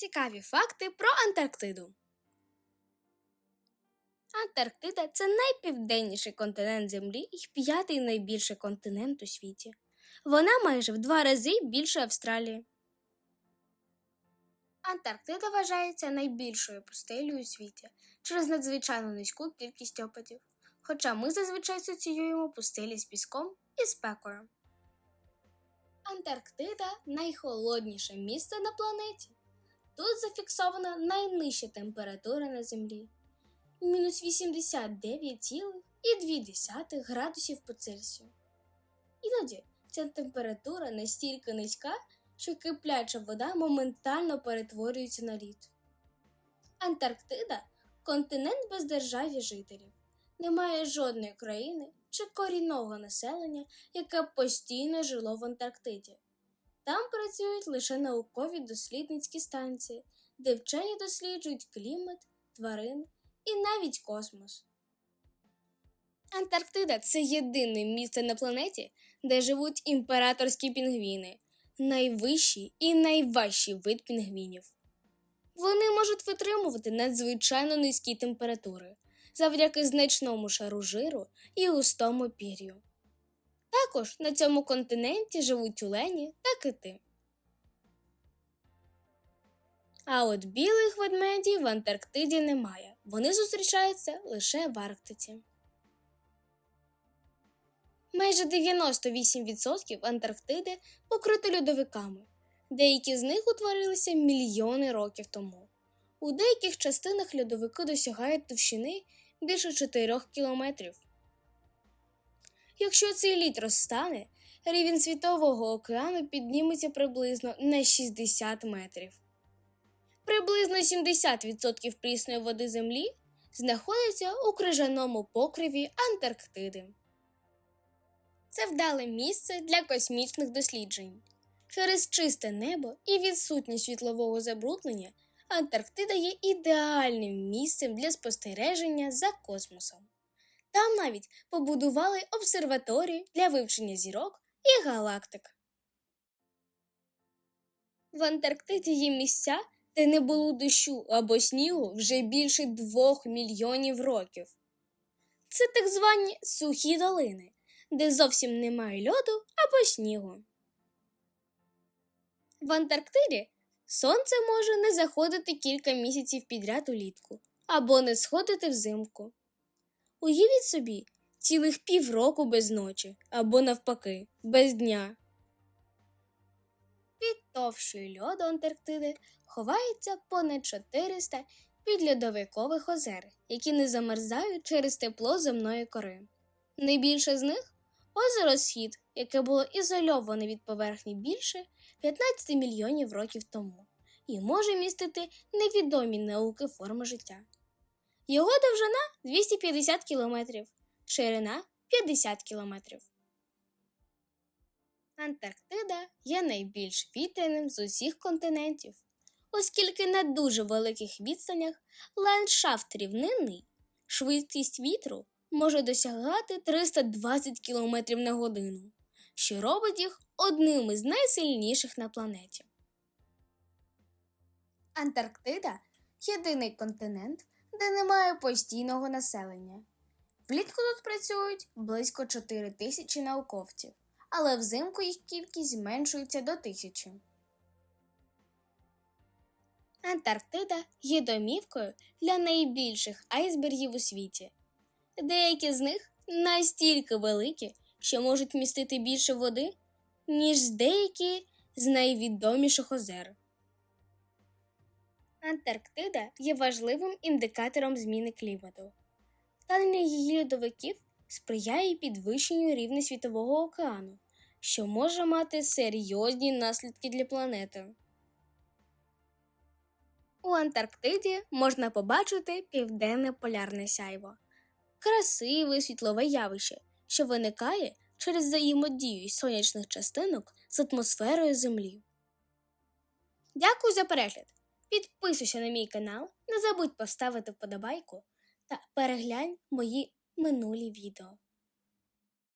Цікаві факти про Антарктиду. Антарктида це найпівденніший континент Землі і п'ятий найбільший континент у світі. Вона майже в два рази більше Австралії. Антарктида вважається найбільшою пустелею у світі через надзвичайно низьку кількість опадів. Хоча ми зазвичай асоціюємо пустелі з піском і спекою. Антарктида найхолодніше місце на планеті. Тут зафіксована найнижча температура на Землі мінус 89,2 градусів по Цельсію. Іноді ця температура настільки низька, що кипляча вода моментально перетворюється на лід. Антарктида континент без держав і жителів. Немає жодної країни чи корінного населення, яке постійно жило в Антарктиді. Там працюють лише наукові дослідницькі станції, де вчені досліджують клімат, тварин і навіть космос. Антарктида це єдине місце на планеті, де живуть імператорські пінгвіни, найвищий і найважчий вид пінгвінів. Вони можуть витримувати надзвичайно низькі температури завдяки значному шару жиру і густому пір'ю. Також на цьому континенті живуть тюлені та кити. А от білих ведмедів в Антарктиді немає. Вони зустрічаються лише в Арктиці. Майже 98% Антарктиди покрито льодовиками. Деякі з них утворилися мільйони років тому. У деяких частинах льодовики досягають товщини більше 4 кілометрів. Якщо цей лід розстане, рівень світового океану підніметься приблизно на 60 метрів. Приблизно 70% прісної води Землі знаходиться у крижаному покриві Антарктиди. Це вдале місце для космічних досліджень. Через чисте небо і відсутність світлового забруднення Антарктида є ідеальним місцем для спостереження за космосом. Там навіть побудували обсерваторію для вивчення зірок і галактик. В Антарктиді є місця, де не було дощу або снігу вже більше двох мільйонів років. Це так звані сухі долини, де зовсім немає льоду або снігу. В Антарктиді сонце може не заходити кілька місяців підряд улітку або не сходити взимку. Уявіть собі цілих півроку без ночі або навпаки, без дня. Під товщою льоду Антарктиди ховається понад 400 підльодовикових озер, які не замерзають через тепло земної кори. Найбільше з них озеро Схід, яке було ізольоване від поверхні більше 15 мільйонів років тому і може містити невідомі науки форми життя. Його довжина 250 кілометрів, ширина 50 кілометрів. Антарктида є найбільш вітряним з усіх континентів, оскільки на дуже великих відстанях ландшафт рівнинний, швидкість вітру може досягати 320 км на годину, що робить їх одним із найсильніших на планеті. Антарктида єдиний континент, де немає постійного населення. Влітку тут працюють близько 4 тисячі науковців, але взимку їх кількість зменшується до тисячі. Антарктида є домівкою для найбільших айсбергів у світі. Деякі з них настільки великі, що можуть містити більше води, ніж деякі з найвідоміших озер. Антарктида є важливим індикатором зміни клімату. Танення її льодовиків сприяє підвищенню рівня світового океану, що може мати серйозні наслідки для планети. У Антарктиді можна побачити південне полярне сяйво красиве світлове явище, що виникає через взаємодію сонячних частинок з атмосферою Землі. Дякую за перегляд! Підписуйся на мій канал, не забудь поставити вподобайку та переглянь мої минулі відео.